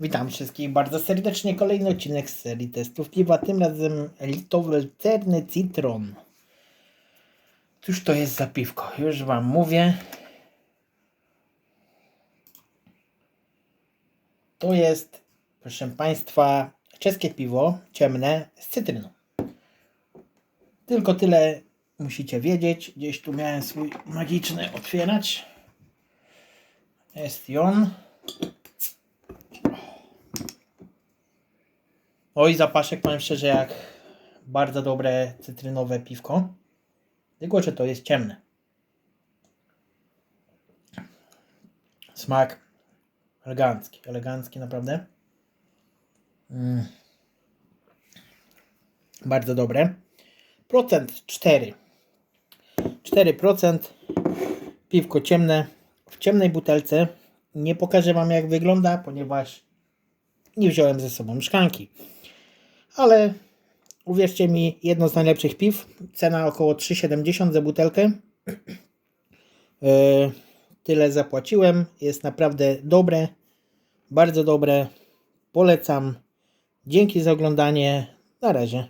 Witam wszystkich bardzo serdecznie. Kolejny odcinek z serii testów piwa. Tym razem litowelcerny citron. Cóż to jest za piwko? Już Wam mówię. To jest, proszę Państwa, czeskie piwo ciemne z cytryną. Tylko tyle musicie wiedzieć. Gdzieś tu miałem swój magiczny otwieracz. Jest on. Oj, zapaszek powiem szczerze, jak bardzo dobre cytrynowe piwko. Tylko, że to jest ciemne. Smak elegancki, elegancki naprawdę. Mm. Bardzo dobre. Procent 4. 4% piwko ciemne w ciemnej butelce. Nie pokażę Wam jak wygląda, ponieważ nie wziąłem ze sobą szklanki. Ale uwierzcie mi, jedno z najlepszych piw. Cena około 3,70 za butelkę. E, Tyle zapłaciłem. Jest naprawdę dobre. Bardzo dobre. Polecam. Dzięki za oglądanie. Na razie.